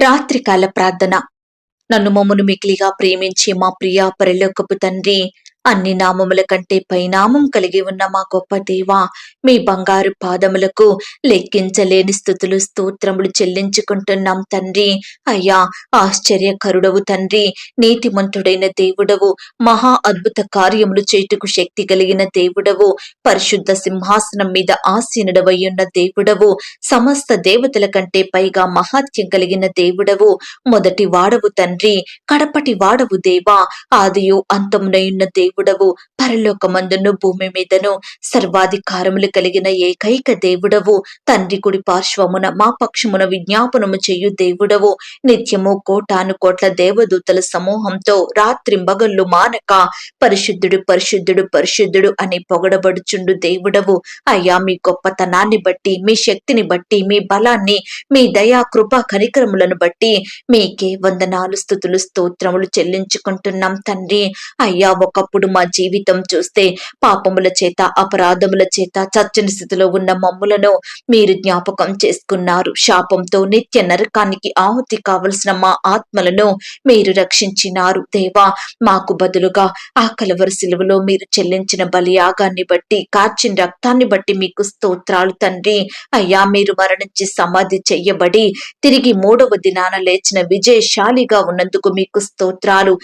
రాత్రికాల ప్రార్థన. నన్ను మమ్మను మిక్లిగా ప్రేమించే మా ప్రియా పరలోకపు తండ్రి అన్ని నామముల కంటే పైనామం కలిగి ఉన్న మా గొప్ప దేవా మీ బంగారు పాదములకు లెక్కించలేని స్థుతులు స్తోత్రములు చెల్లించుకుంటున్నాం తండ్రి. అయ్యా ఆశ్చర్యకరుడవు తండ్రి. నీతిమంతుడైన దేవుడవు మహా అద్భుత కార్యములు చేటుకు శక్తి కలిగిన దేవుడవు. పరిశుద్ధ సింహాసనం మీద ఆసీనుడవయ్యున్న దేవుడవు. సమస్త దేవతల కంటే పైగా మహాత్యం కలిగిన దేవుడవు. మొదటి వాడవు తండ్రి కడపటి వాడవు దేవా. ఆదియు అంతమునయున్న దేవుడవు. పరలోకమందును భూమి మీదను సర్వాధికారములు కలిగిన ఏకైక దేవుడవు. తండ్రి కుడి పార్శ్వమున మా పక్షమున విజ్ఞాపనము చేయు దేవుడవు. నిత్యము కోటాను కోట్ల దేవదూతల సమూహంతో రాత్రింబగళ్ళు మానక. పరిశుద్ధుడు పరిశుద్ధుడు పరిశుద్ధుడు అని పొగడబడుచుండు దేవుడవు. అయ్యా మీ గొప్పతనాన్ని బట్టి మీ శక్తిని బట్టి మీ బలాన్ని మీ దయా కృప కనికరములను బట్టి మీకే వందనాలు స్థుతులు స్తోత్రములు చెల్లించుకుంటున్నాం తండ్రి. అయ్యా ఒకప్పుడు మా జీవితం చూస్తే పాపముల చేత అపరాధముల చేత చచ్చని స్థితిలో ఉన్న మమ్ములను మీరు జ్ఞాపకం చేసుకున్నారు. శాపంతో నిత్య నరకానికి ఆహుతి కావలసిన మా ఆత్మలను మీరు రక్షించినారు. దేవా మాకు బదులుగా ఆ కలవరి సిలువలో మీరు చెల్లించిన బలియాగాన్ని బట్టి కార్చిన రక్తాన్ని బట్టి మీకు స్తోత్రాలు తండ్రి. అయ్యా మీరు మరణించి సమాధి చెయ్యబడి తిరిగి మూడవ దినాన లేచిన విజయశాలిగా ఉన్నందుకు మీకు స్తోత్రాలు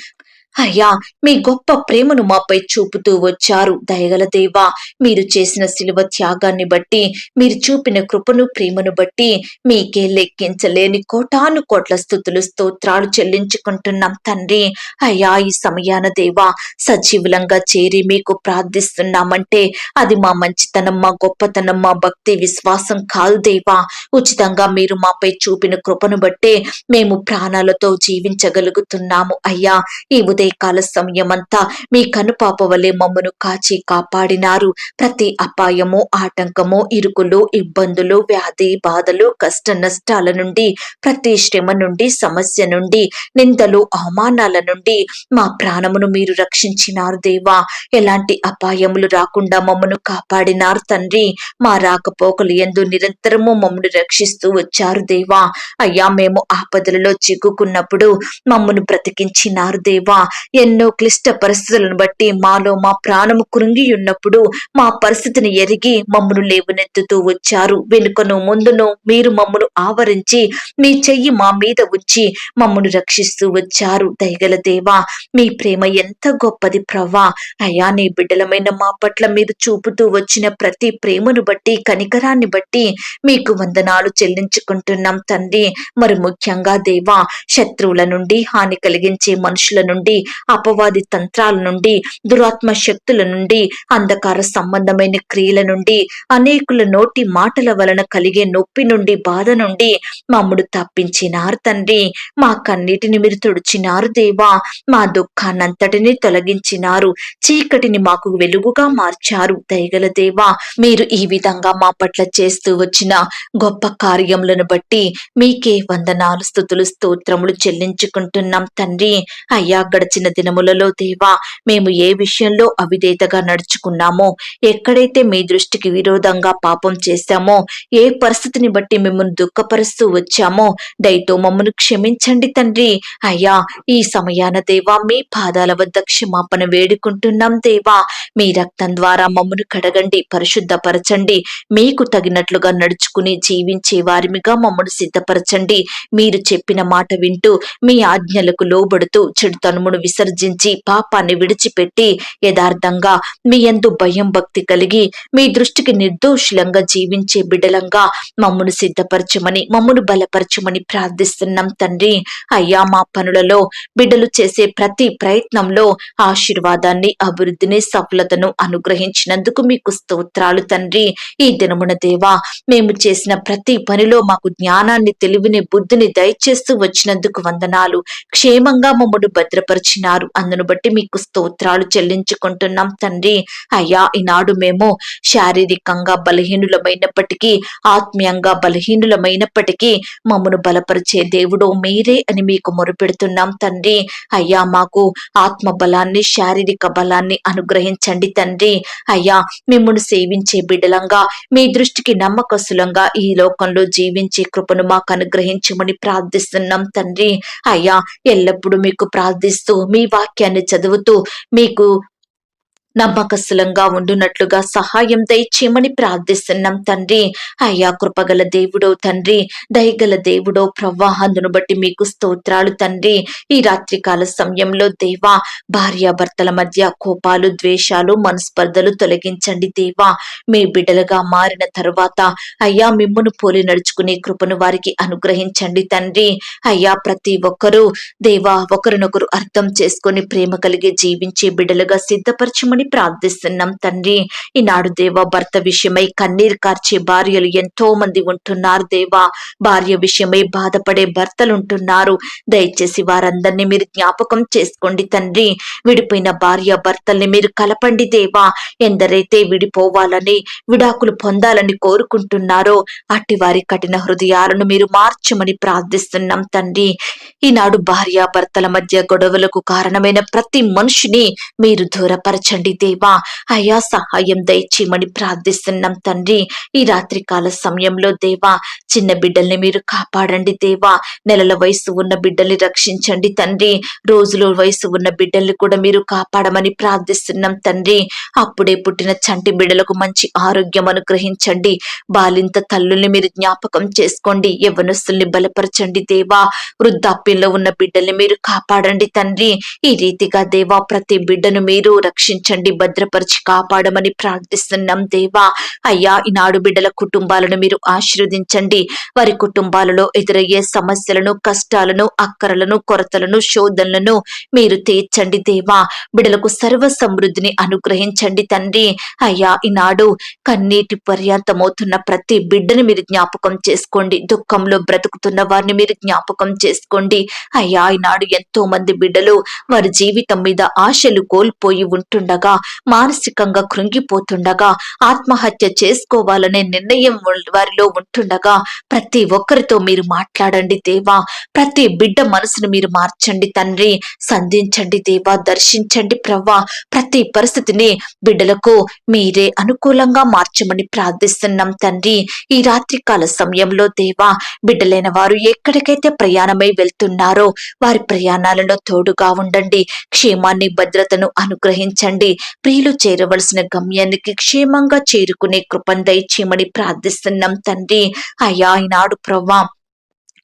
అయ్యా మీ గొప్ప ప్రేమను మాపై చూపుతూ వచ్చారు దయగల దేవా. మీరు చేసిన శిలువ త్యాగాన్ని బట్టి మీరు చూపిన కృపను ప్రేమను బట్టి మీకే లెక్కించలేని కోటాను కోట్ల స్థుతులు స్తోత్రాలు చెల్లించుకుంటున్నాం తండ్రి. అయ్యా ఈ సమయాన దేవా సజీవులంగా చేరి మీకు ప్రార్థిస్తున్నామంటే అది మా మంచితనం మా గొప్పతనం మా భక్తి విశ్వాసం కాదు దేవా. ఉచితంగా మీరు మాపై చూపిన కృపను బట్టే మేము ప్రాణాలతో జీవించగలుగుతున్నాము అయ్యా. ఈ ఉదయకాల సమయమంతా మీ కనుపాప వలె మమ్మను కాచి కాపాడినారు. ప్రతి అపాయము ఆటంకము ఇరుకులు ఇబ్బందులు వ్యాధి బాధలు కష్ట నష్టాల నుండి ప్రతి శ్రమ నుండి సమస్య నుండి నిందలు అవమానాల నుండి మా ప్రాణమును మీరు రక్షించినారు దేవా. ఎలాంటి అపాయములు రాకుండా మమ్మను కాపాడినారు తండ్రి. మా రాకపోకలు ఎందు నిరంతరము మమ్మను రక్షిస్తూ వచ్చారు దేవా. అయ్యా మేము ఆపదలలో చిక్కుకున్నప్పుడు మమ్మను బ్రతికించినారు దేవా. ఎన్నో క్లిష్ట పరిస్థితులను బట్టి మాలో మా ప్రాణము కృంగి ఉన్నప్పుడు మా పరిస్థితిని ఎరిగి మమ్మను లేవనెత్తుతూ వచ్చారు. వెనుకను ముందును మీరు మమ్మను ఆవరించి మీ చెయ్యి మా మీద ఉంచి మమ్మను రక్షిస్తూ వచ్చారు. దయగల దేవా మీ ప్రేమ ఎంత గొప్పది ప్రవ్వా. అయా నీ బిడ్డలమైన మా పట్ల మీరు చూపుతూ వచ్చిన ప్రతి ప్రేమను బట్టి కనికరాన్ని బట్టి మీకు వందనాలు చెల్లించుకుంటున్నాం తండ్రి. మరి ముఖ్యంగా దేవా శత్రువుల నుండి హాని కలిగించే మనుషుల నుండి అపవాది తంత్రాల నుండి దురాత్మ శక్తుల నుండి అంధకార సంబంధమైన క్రియల నుండి అనేకుల నోటి మాటల వలన కలిగే నొప్పి నుండి బాధ నుండి మమ్ముడు తప్పించినారు తండ్రి. మా కన్నీటిని మీరు తుడిచినారు దేవా. మా దుఃఖాన్నంతటిని తొలగించినారు. చీకటిని మాకు వెలుగుగా మార్చారు దయగల దేవా. మీరు ఈ విధంగా మా పట్ల చేస్తూ వచ్చిన గొప్ప కార్యములను బట్టి మీకే వందనాలు స్థుతులు స్తోత్రములు చెల్లించుకుంటున్నాం తండ్రి. అయ్యా గడిచిన దినములలో దేవా మేము ఏ విషయంలో అవిధేతగా నడుచుకున్నామో ఎక్కడైతే మీ దృష్టికి విరోధంగా పాపం చేశామో ఏ పరిస్థితిని బట్టి మిమ్మల్ని దుఃఖపరుస్తూ వచ్చామో దయతో మమ్మను క్షమించండి తండ్రి. అయ్యా ఈ సమయాన దేవా మీ పాదాల వద్ద క్షమాపణ వేడుకుంటున్నాం దేవా. మీ రక్తం ద్వారా మమ్మను కడగండి పరిశుద్ధపరచండి. మీకు తగినట్లుగా నడుచుకుని జీవించే వారిమిగా మమ్మను సిద్ధపరచండి. మీరు చెప్పిన మాట వింటూ మీ ఆజ్ఞలకు లోబడుతూ చెడు పాపమును విసర్జించి పాపాన్ని విడిచిపెట్టి యథార్థంగా మీ ఎందు భయం భక్తి కలిగి మీ దృష్టికి నిర్దోషులంగా జీవించే బిడలంగా మమ్మను సిద్ధపరచమని మమ్మను బలపరచమని ప్రార్థిస్తున్నాం తండ్రి. అయ్యా మా పనులలో బిడ్డలు చేసే ప్రతి ప్రయత్నంలో ఆశీర్వాదాన్ని అభివృద్ధిని సఫలతను అనుగ్రహించినందుకు మీకు స్తోత్రాలు తండ్రి. ఈ దినమున దేవా మేము చేసిన ప్రతి పనిలో మాకు జ్ఞానాన్ని తెలివిని బుద్ధిని దయచేస్తూ వచ్చినందుకు వందనాలు. క్షేమంగా మమ్మను భద్రపరచు బలపరిచినారు అందును బట్టి మీకు స్తోత్రాలు చెల్లించుకుంటున్నాం తండ్రి. అయ్యా ఈనాడు మేము శారీరకంగా బలహీనులమైనప్పటికీ ఆత్మీయంగా బలహీనులమైనప్పటికీ మమ్మను బలపరిచే దేవుడు మీరే అని మీకు మొరుపెడుతున్నాం తండ్రి. అయ్యా మాకు ఆత్మ బలాన్ని శారీరక బలాన్ని అనుగ్రహించండి తండ్రి. అయ్యా మిమ్మల్ని సేవించే బిడలంగా మీ దృష్టికి నమ్మకస్తులంగా ఈ లోకంలో జీవించే కృపను మాకు అనుగ్రహించమని ప్రార్థిస్తున్నాం తండ్రి. అయ్యా ఎల్లప్పుడూ మీకు ప్రార్థిస్తూ మీ వాక్యాన్ని చదువుతూ మీకు నమ్మకస్తులంగా ఉండునట్లుగా సహాయం దయచేయమని ప్రార్థిస్తున్నాం తండ్రి. అయ్యా కృపగల దేవుడో తండ్రి దయగల దేవుడో ప్రవాహందును బట్టి మీకు స్తోత్రాలు తండ్రి. ఈ రాత్రికాల సమయంలో దేవా భార్యాభర్తల మధ్య కోపాలు ద్వేషాలు మనస్పర్ధలు తొలగించండి దేవా. మీ బిడ్డలుగా మారిన తరువాత అయ్యా మిమ్మును పోలి నడుచుకునే కృపను వారికి అనుగ్రహించండి తండ్రి. అయ్యా ప్రతి ఒక్కరూ దేవా ఒకరినొకరు అర్థం చేసుకొని ప్రేమ కలిగి జీవించే బిడ్డలుగా సిద్ధపరచమని ప్రార్థిస్తున్నాం తండ్రి. ఈనాడు దేవా భర్త విషయమై కన్నీరు కార్చే భార్యలు ఎంతో మంది ఉంటున్నారు దేవా. భార్య విషయమై బాధపడే భర్తలు ఉంటున్నారు దయచేసి వారందరినీ మీరు జ్ఞాపకం చేసుకోండి తండ్రి. విడిపోయిన భార్య భర్తల్ని మీరు కలపండి దేవా. ఎందరైతే విడిపోవాలని విడాకులు పొందాలని కోరుకుంటున్నారో అట్టి వారి కఠిన హృదయాలను మీరు మార్చమని ప్రార్థిస్తున్నాం తండ్రి. ఈనాడు భార్య భర్తల మధ్య గొడవలకు కారణమైన ప్రతి మనిషిని మీరు దూరపరచండి దేవా అయా సహాయం దయచేయమని ప్రార్థిస్తున్నాం తండ్రి. ఈ రాత్రి కాల సమయంలో దేవా చిన్న బిడ్డల్ని మీరు కాపాడండి దేవా. నెలల వయసు ఉన్న బిడ్డల్ని రక్షించండి తండ్రి. రోజుల వయసు ఉన్న బిడ్డల్ని కూడా మీరు కాపాడమని ప్రార్థిస్తున్నాం తండ్రి. అప్పుడే పుట్టిన చంటి బిడ్డలకు మంచి ఆరోగ్యం అనుగ్రహించండి. బాలింత తల్లుల్ని మీరు జ్ఞాపకం చేసుకోండి. యవనస్తుల్ని బలపరచండి దేవా. వృద్ధాప్యంలో ఉన్న బిడ్డల్ని మీరు కాపాడండి తండ్రి. ఈ రీతిగా దేవా ప్రతి బిడ్డను మీరు రక్షించండి భద్రపరిచి కాపాడమని ప్రార్థిస్తున్నాం దేవా అయ్యా ఈనాడు బిడ్డల కుటుంబాలను మీరు ఆశీర్వదించండి. వారి కుటుంబాలలో ఎదురయ్యే సమస్యలను కష్టాలను అక్కరలను కొరతలను శోధనలను మీరు తీర్చండి దేవా. బిడలకు సర్వ సమృద్ధిని అనుగ్రహించండి తండ్రి. అయ్యా ఈనాడు కన్నీటి పర్యాంతమవుతున్న ప్రతి బిడ్డను మీరు జ్ఞాపకం చేసుకోండి. దుఃఖంలో బ్రతుకుతున్న వారిని మీరు జ్ఞాపకం చేసుకోండి. అయ్యా ఈనాడు ఎంతో మంది బిడ్డలు వారి జీవితం మీద ఆశలు కోల్పోయి ఉంటుండగా మానసికంగా కృంగిపోతుండగా ఆత్మహత్య చేసుకోవాలనే నిర్ణయం వారిలో ఉంటుండగా ప్రతి ఒక్కరితో మీరు మాట్లాడండి దేవా. ప్రతి బిడ్డ మనసును మీరు మార్చండి తండ్రి. సంధించండి దేవా. దర్శించండి ప్రవ్వా. ప్రతి పరిస్థితిని బిడ్డలకు మీరే అనుకూలంగా మార్చమని ప్రార్థిస్తున్నాం తండ్రి. ఈ రాత్రికాల సమయంలో దేవా బిడ్డలైన వారు ఎక్కడికైతే ప్రయాణమై వెళ్తున్నారో వారి ప్రయాణాలలో తోడుగా ఉండండి. క్షేమాన్ని భద్రతను అనుగ్రహించండి. ప్రియులు చేరవలసిన గమ్యానికి క్షేమంగా చేరుకునే కృపందై చీమని ప్రార్థిస్తున్నాం తండ్రి. అయ్యా ఈనాడు ప్రవ్వా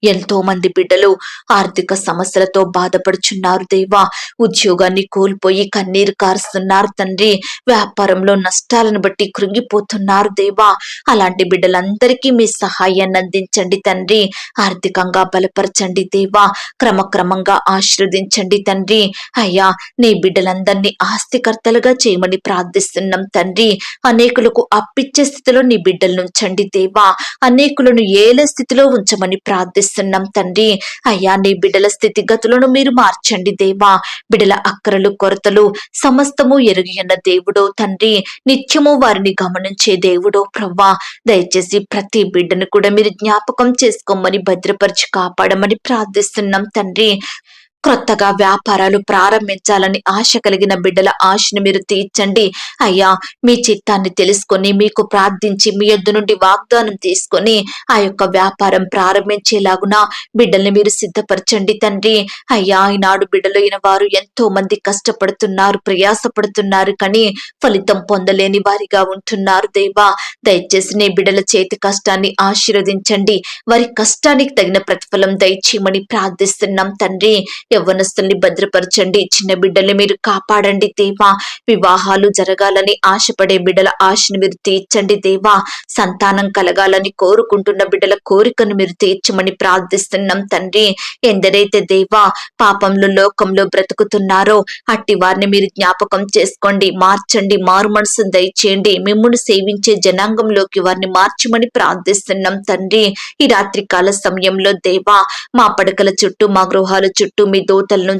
ఎంతో మంది బిడ్డలు ఆర్థిక సమస్యలతో బాధపడుచున్నారు దేవా. ఉద్యోగాన్ని కోల్పోయి కన్నీరు కారుస్తున్నారు తండ్రి. వ్యాపారంలో నష్టాలను బట్టి కృంగిపోతున్నారు దేవా. అలాంటి బిడ్డలందరికీ మీ సహాయాన్ని అందించండి తండ్రి. ఆర్థికంగా బలపరచండి దేవా. క్రమక్రమంగా ఆశీర్వదించండి తండ్రి. అయ్యా నీ బిడ్డలందరినీ ఆస్తికర్తలుగా చేయమని ప్రార్థిస్తున్నాం తండ్రి. అనేకులకు అప్పిచ్చే స్థితిలో నీ బిడ్డలను ఉంచండి దేవా. అనేకులను ఏలే స్థితిలో ఉంచమని ప్రార్థిస్తున్నాం ప్రార్థిస్తున్నాం తండ్రి. అయ్యా నీ బిడ్డల స్థితిగతులను మీరు మార్చండి దేవా. బిడల అక్కరలు కొరతలు సమస్తము ఎరుగిన దేవుడో తండ్రి. నిత్యము వారిని గమనించే దేవుడో ప్రవ్వా. దయచేసి ప్రతి బిడ్డను కూడా మీరు జ్ఞాపకం చేసుకోమని భద్రపరిచి కాపాడమని ప్రార్థిస్తున్నాం తండ్రి. క్రొత్తగా వ్యాపారాలు ప్రారంభించాలని ఆశ కలిగిన బిడ్డల ఆశను మీరు తీర్చండి. అయ్యా మీ చిత్తాన్ని తెలుసుకొని మీకు ప్రార్థించి మీ యొద్ద నుండి వాగ్దానం తీసుకొని ఆ యొక్క వ్యాపారం ప్రారంభించేలాగున బిడ్డల్ని మీరు సిద్ధపరచండి తండ్రి. అయ్యా ఈనాడు బిడ్డలు అయిన వారు ఎంతో మంది కష్టపడుతున్నారు ప్రయాసపడుతున్నారు కానీ ఫలితం పొందలేని వారిగా ఉంటున్నారు దేవా. దయచేసి నీ బిడ్డల చేతి కష్టాన్ని ఆశీర్వదించండి. వారి కష్టానికి తగిన ప్రతిఫలం దయచేయమని ప్రార్థిస్తున్నాం తండ్రి. యవ్వనస్తుల్ని భద్రపరచండి. చిన్న బిడ్డల్ని మీరు కాపాడండి దేవా. వివాహాలు జరగాలని ఆశపడే బిడ్డల ఆశను మీరు తీర్చండి దేవా. సంతానం కలగాలని కోరుకుంటున్న బిడ్డల కోరికను మీరు తీర్చమని ప్రార్థిస్తున్నాం తండ్రి. ఎందరైతే దేవా పాపంలో లోకంలో బ్రతుకుతున్నారో అట్టి వారిని మీరు జ్ఞాపకం చేసుకోండి. మార్చండి. మారు మనసును దయచేయండి. మిమ్మల్ని సేవించే జనాంగంలోకి వారిని మార్చమని ప్రార్థిస్తున్నాం తండ్రి. ఈ రాత్రి కాల సమయంలో దేవా మా పడకల చుట్టూ మా గృహాల చుట్టూ మీ దోతలు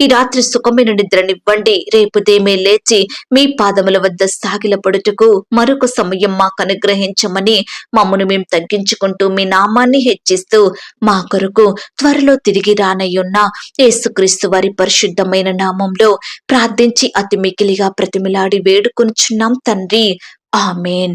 ఈ రాత్రి సుఖమైన నిద్రనివ్వండి. రేపు దేమే లేచి మీ పాదముల వద్ద సాగిలపడుటకు మరొక సమయం మాకు అనుగ్రహించమని మమ్మను మేము తగ్గించుకుంటూ మీ నామాన్ని హెచ్చిస్తూ మా కొరకు త్వరలో తిరిగి రానయ్యున్న యేసుక్రీస్తు వారి పరిశుద్ధమైన నామంలో ప్రార్థించి అతి మికిలిగా ప్రతిమిలాడి వేడుకొనుచున్నాం తండ్రి. ఆమెన్.